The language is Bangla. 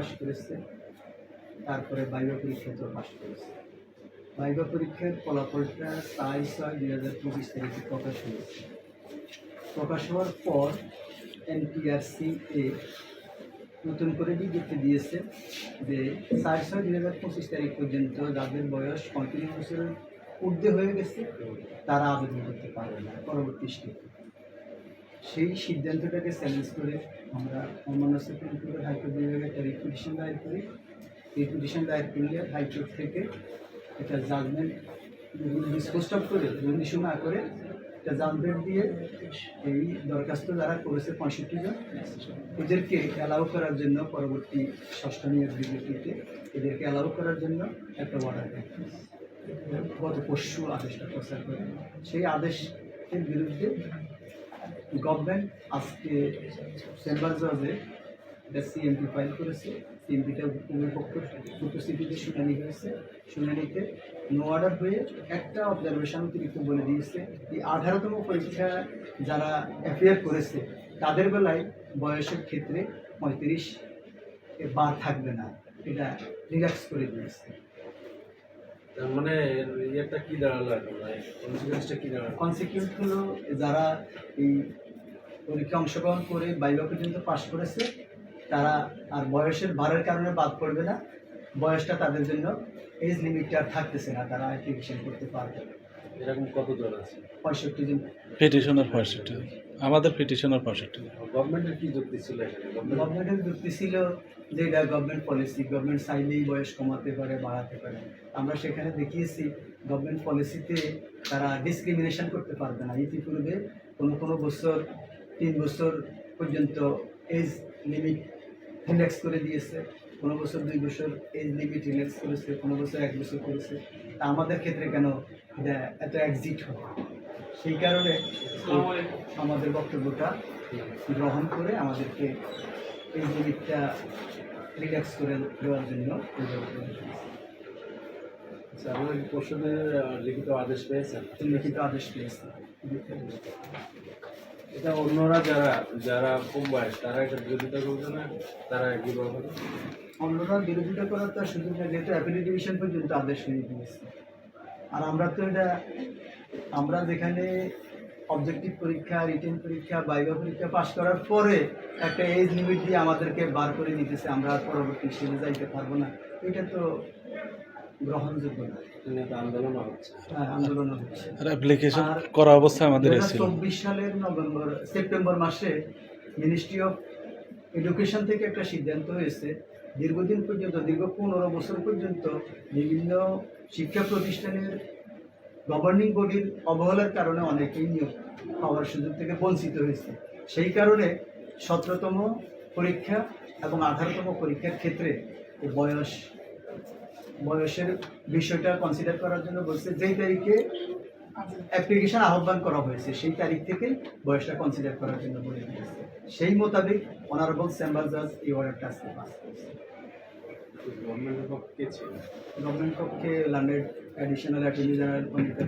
পাশ করেছে, তারপরে বাইবা পরীক্ষাতেও পাশ করেছে। বাইবা পরীক্ষার ফলাফলটা চার ছয় দুই হাজার পঁচিশ তারিখে প্রকাশ হয়েছে। প্রকাশ হওয়ার পর এনপিআরসি এ নতুন করে বিজ্ঞপ্তি দিয়েছে যে চার ছয় দুই হাজার পঁচিশ তারিখ পর্যন্ত যাদের বয়স পঁয়ত্রিশ বছরের ঊর্ধ্বে হয়ে গেছে, তারা আবেদন করতে পারবে না পরবর্তী স্টেপে। সেই সিদ্ধান্তটাকে চ্যালেঞ্জ করে আমরা অন্যান্য সুপ্রিম কোর্টের হাইকোর্ট বিভাগে একটা রিপিটিশন দায়ের করি। এই পিটিশন দায়ের করলে হাইকোর্ট থেকে একটা জাজমেন্ট ডিসপোস্ট অফ করে ইস্যু না করে, একটা জাজমেন্ট দিয়ে এই দরখাস্ত যারা করেছে পঁয়ষট্টি জন, এদেরকে অ্যালাউ করার জন্য পরবর্তী ষষ্ঠ নিয়োগ বিজ্ঞপ্তিতে এদেরকে অ্যালাউ করার জন্য একটা অর্ডার দেয়। গত পরশু আদেশটা প্রচার করে। সেই আদেশের বিরুদ্ধে গভর্নমেন্ট আজকে চেম্বার জজে একটা সিএমপি ফাইল করেছে। সিএমপিটা উভয় পক্ষ উপস্থিতিতে শুনানি হয়েছে। শুনানিতে নো অর্ডার হয়ে একটা অবজারভেশন অতিরিক্ত বলে দিয়েছে। এই আঠারোতম পরীক্ষা যারা অ্যাপিয়ার করেছে তাদের বেলায় বয়সের ক্ষেত্রে পঁয়ত্রিশ বার থাকবে না। এটা রিল্যাক্স করে দিয়েছে। তার মানে ইয়েটা কি দাঁড়াল কনসিকুয়েন্সটা কি দাঁড়াল? কনসিকিউট হলো যারা এই পরীক্ষা অংশগ্রহণ করে বাইবা পর্যন্ত পাশ করেছে তারা আর বয়সের ভারের কারণে বাদ পড়বে না। বয়সটা তাদের জন্য এজ লিমিটটা আর থাকতেছে না তারা অ্যাপ্লিকেশন করতে পারবে এরকম কতজন আছে? পঁয়ষট্টি জন। পিটিশনের পঁয়ষট্টি আমাদের পিটিশনের পঁয়ষট্টি গভর্নমেন্টের কি যুক্তি ছিল গভর্নমেন্টের যুক্তি ছিল যে এটা গভর্নমেন্ট পলিসি গভর্নমেন্ট চাইলেই বয়স কমাতে পারে বাড়াতে পারে। আমরা সেখানে দেখিয়েছি গভর্নমেন্ট পলিসিতে তারা ডিসক্রিমিনেশন করতে পারবে না। ইতিপূর্বে কোনো কোনো বছর তিন বছর পর্যন্ত এজ লিমিট রিল্যাক্স করে দিয়েছে কোনো বছর দুই বছর এজ লিমিট রিল্যাক্স করেছে কোনো বছর এক বছর করেছে। তা আমাদের ক্ষেত্রে কেন এত এক্সিট হয় সেই কারণে আমাদের বক্তব্যটা গ্রহণ করে আমাদেরকে এই লিমিটটা রিল্যাক্স করে দেওয়ার জন্য আচ্ছা পরশুদের আহ, লিখিত আদেশ পেয়েছেন? লিখিত আদেশ পেয়েছে। এটা অন্যরা যারা যারা কম বয়স, তারা এটা বিরোধিতা করবে না, তারা কি বলবে অন্যরা বিরোধিতা করার তো সুযোগ নেই, যেহেতু ডিভিশন পর্যন্ত আদেশ হয়ে গিয়েছে আর আমরা তো এটা, আমরা যেখানে অবজেক্টিভ পরীক্ষা রিটেন পরীক্ষা বাইবা পরীক্ষা পাশ করার পরে একটা এজ লিমিট দিয়ে আমাদেরকে বার করে দিতেছে, আমরা আর পরবর্তী স্টেজে যাইতে পারব না। এটা তো গ্রহণযোগ্য না। আন্দোলনও হচ্ছে। হ্যাঁ, আন্দোলন হচ্ছে। অ্যাপ্লিকেশন করা অবস্থায় আমাদের এসেছিল চব্বিশ সালের নভেম্বর সেপ্টেম্বর মাসে মিনিস্ট্রি অফ এডুকেশন থেকে একটা সিদ্ধান্ত হয়েছে দীর্ঘদিন পর্যন্ত দীর্ঘ পনেরো বছর পর্যন্ত বিভিন্ন শিক্ষা প্রতিষ্ঠানের গভর্নিং বডির অবহেলার কারণে অনেকেই নিয়োগ পাওয়ার সুযোগ থেকে বঞ্চিত হয়েছে। সেই কারণে সতেরোতম পরীক্ষা এবং আঠারোতম পরীক্ষার ক্ষেত্রে এই বয়স বয়সের বিষয়টা কনসিডার করার জন্য বলছে যেই তারিখে অ্যাপ্লিকেশন আহ্বান করা হয়েছে সেই তারিখ থেকে বয়সটা কনসিডার করার জন্য বলে দিয়েছে। সেই মোতাবেক অনারেবল চেম্বার জাজ এই অর্ডারটা আজকে পাস করেছে। গভর্নমেন্টের পক্ষে ছিল। গভর্নমেন্ট পক্ষে লান্ডেড অ্যাডিশনাল অ্যাটর্নি জেনারেল অনিতা